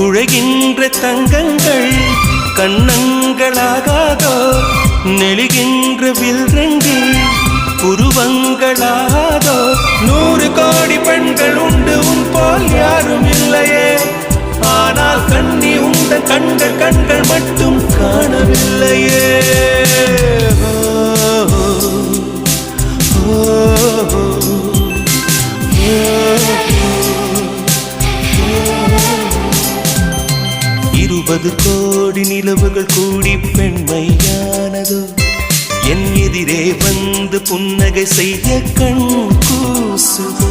குழைகின்ற தங்கங்கள் கண்ணங்களாகாதோ நெளிகின்ற வில்ரங்கில் புருவங்களாதோ நூறு கோடி பெண்கள் உண்டு இருபது கோடி நிலவுகள் கூடி பெண்மையானதோ? என் எதிரே வந்து புன்னகை செய்ய கண் கூசுதோ?